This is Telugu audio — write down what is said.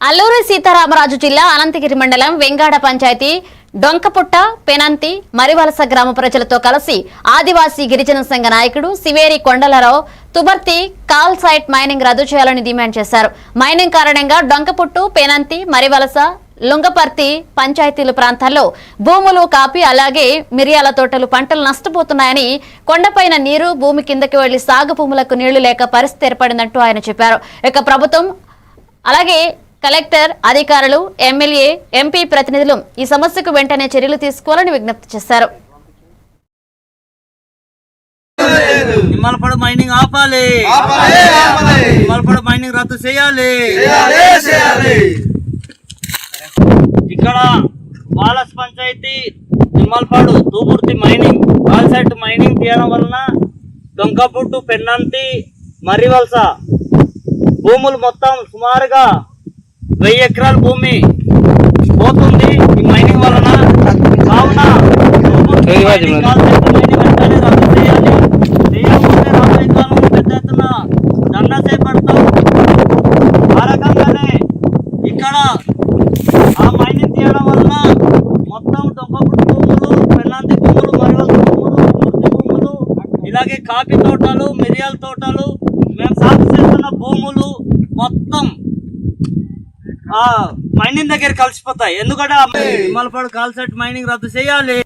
అల్లూరి సీతారామరాజు జిల్లా అనంతగిరి మండలం వెంగాడ పంచాయతీ డొంకపుట్ట పెనంతి మరివలస గ్రామ ప్రజలతో కలిసి ఆదివాసీ గిరిజన సంఘ నాయకుడు Siveri Kondalarao Tuburthi call site mining రద్దు చేయాలని డిమాండ్ చేశారు. మైనింగ్ కారణంగా డొంకపుట్టు పెనంతి మరివలస లుంగపర్తి పంచాయతీల ప్రాంతాల్లో భూములు కాపి అలాగే మిరియాల తోటలు పంటలు నష్టపోతున్నాయని కొండపైన నీరు భూమి కిందకి వెళ్ళి సాగు భూములకు నీళ్ళు లేక పరిస్థితి ఏర్పడిందంటూ ఆయన చెప్పారు. ఇక ప్రభుత్వం అలాగే కలెక్టర్ అధికారులు ఎమ్మెల్యే ఎంపీ ప్రతినిధులు ఈ సమస్యకు వెంటనే చర్యలు తీసుకోవాలని విజ్ఞప్తి చేశారు. నిమ్మలపడ మైనింగ్ ఆపాలి. ఆపాలి, ఆపాలి. నిమ్మలపడ మైనింగ్ రద్దు చేయాలి. చేయాలి చేయాలి. ఇక్కడ Walas panchayat Nimmalapadu Tupurthi mining calcite mining తీయడం వలన దొంకపుట్టు పెన్నంతి మర్రివలస భూములు మొత్తం సుమారుగా వెయ్యి ఎకరాల భూమి పోతుంది ఈ మైనింగ్ వలన. కావున చేయకపోతే రాబోయే కాలంలో పెద్ద ఎత్తున ధర్నా చేపడతాం. ఆ రకంగానే ఇక్కడ ఆ మైనింగ్ తీయడం వలన మొత్తం భూములు భూములు భూములు భూములు ఇలాగే కాఫీ తోటలు మిరియాల తోటలు మేము సాగు చేస్తున్న భూములు మొత్తం మైనింగ్ దగ్గర కలిసిపోతాయి. ఎందుకంటే నిమ్మలపాడు కాల్సెట్ మైనింగ్ రద్దు చేయాలి.